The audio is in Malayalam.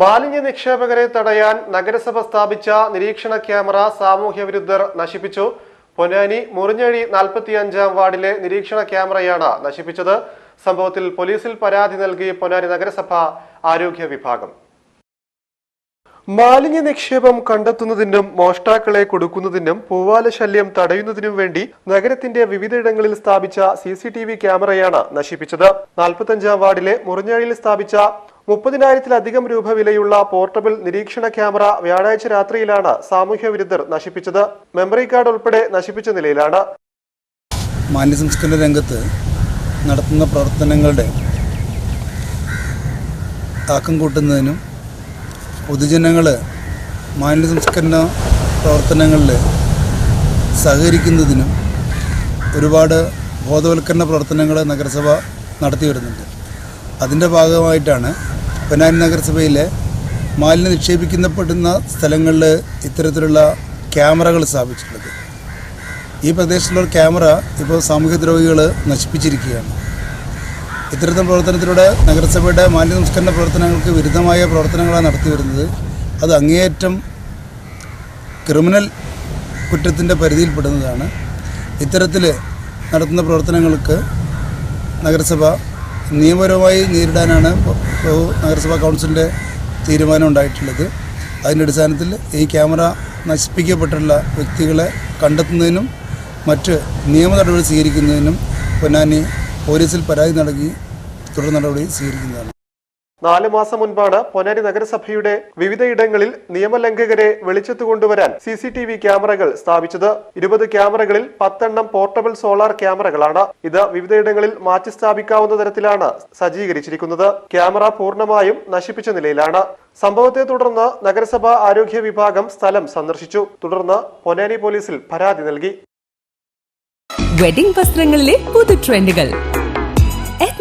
മാലിന്യ നിക്ഷേപകരെ തടയാൻ നഗരസഭ സ്ഥാപിച്ച നിരീക്ഷണ ക്യാമറ സാമൂഹ്യ വിരുദ്ധർ നശിപ്പിച്ചു. പൊന്നാനി മുറിഞ്ഞഴി നാൽപ്പത്തിയഞ്ചാം വാർഡിലെ നിരീക്ഷണ ക്യാമറയാണ് നശിപ്പിച്ചത്. സംഭവത്തിൽ പോലീസിൽ പരാതി നൽകി പൊന്നാനി നഗരസഭ ആരോഗ്യ വിഭാഗം. മാലിന്യ നിക്ഷേപം കണ്ടെത്തുന്നതിനും മോഷ്ടാക്കളെ കൊടുക്കുന്നതിനും പൂവാല ശല്യം തടയുന്നതിനും വേണ്ടി നഗരത്തിന്റെ വിവിധയിടങ്ങളിൽ സ്ഥാപിച്ച സി സി ടി വി ക്യാമറയാണ് നശിപ്പിച്ചത്. നാൽപ്പത്തഞ്ചാം വാർഡിലെ മുറിഞ്ഞാഴിയിൽ സ്ഥാപിച്ച മുപ്പതിനായിരത്തിലധികം രൂപ വിലയുള്ള പോർട്ടബിൾ നിരീക്ഷണ ക്യാമറ വ്യാഴാഴ്ച രാത്രിയിലാണ് സാമൂഹ്യ വിരുദ്ധർ നശിപ്പിച്ചത്. മെമ്മറി കാർഡ് ഉൾപ്പെടെ നശിപ്പിച്ച നിലയിലാണ്. രംഗത്ത് നടത്തുന്ന പ്രവർത്തനങ്ങളുടെ താക്കം കൂട്ടുന്നതിനും പൊതുജനങ്ങൾ മാലിന്യ സംസ്കരണ പ്രവർത്തനങ്ങളിൽ സഹകരിക്കുന്നതിനും ഒരുപാട് ബോധവൽക്കരണ പ്രവർത്തനങ്ങൾ നഗരസഭ നടത്തി വരുന്നുണ്ട്. അതിന്റെ ഭാഗമായിട്ടാണ് പൊന്നാനി നഗരസഭയിലെ മാലിന്യം നിക്ഷേപിക്കുന്നപ്പെടുന്ന സ്ഥലങ്ങളിൽ ഇത്തരത്തിലുള്ള ക്യാമറകൾ സ്ഥാപിച്ചിട്ടുള്ളത്. ഈ പ്രദേശത്തുള്ള ക്യാമറ ഇപ്പോൾ സാമൂഹ്യ ദ്രോഹികൾ നശിപ്പിച്ചിരിക്കുകയാണ്. ഇത്തരത്തിൽ പ്രവർത്തനത്തിലൂടെ നഗരസഭയുടെ മാലിന്യ സംസ്കരണ പ്രവർത്തനങ്ങൾക്ക് വിരുദ്ധമായ പ്രവർത്തനങ്ങളാണ് നടത്തി വരുന്നത്. അത് അങ്ങേയറ്റം ക്രിമിനൽ കുറ്റത്തിന്റെ പരിധിയിൽപ്പെടുന്നതാണ്. ഇത്തരത്തിൽ നടത്തുന്ന പ്രവർത്തനങ്ങൾക്ക് നഗരസഭ നിയമപരമായി നേരിടാനാണ് നഗരസഭാ കൗൺസിലിന്റെ തീരുമാനം ഉണ്ടായിട്ടുള്ളത്. അതിന്റെ അടിസ്ഥാനത്തിൽ ഈ ക്യാമറ നശിപ്പിക്കപ്പെട്ടുള്ള വ്യക്തികളെ കണ്ടെത്തുന്നതിനും മറ്റ് നിയമ നടപടി സ്വീകരിക്കുന്നതിനും പൊന്നാനി പോലീസിൽ പരാതി നൽകി തുടർ നടപടി സ്വീകരിക്കുന്നതാണ്. നാല് മാസം മുൻപാണ് പൊന്നാനി നഗരസഭയുടെ വിവിധയിടങ്ങളിൽ നിയമലംഘകരെ വെളിച്ചത്ത് കൊണ്ടുവരാൻ സി സി ടി വി ക്യാമറകൾ സ്ഥാപിച്ചത്. ഇരുപത് ക്യാമറകളിൽ പത്തെണ്ണം പോർട്ടബിൾ സോളാർ ക്യാമറകളാണ്. ഇത് വിവിധയിടങ്ങളിൽ മാറ്റി സ്ഥാപിക്കാവുന്ന തരത്തിലാണ് സജ്ജീകരിച്ചിരിക്കുന്നത്. ക്യാമറ പൂർണമായും നശിപ്പിച്ച നിലയിലാണ്. സംഭവത്തെ തുടർന്ന് നഗരസഭാ ആരോഗ്യ വിഭാഗം സ്ഥലം സന്ദർശിച്ചു. തുടർന്ന് പൊന്നാനി പോലീസിൽ പരാതി നൽകി. വെഡിംഗ് വസ്ത്രങ്ങളിലെ പുതു ട്രെൻഡുകൾ.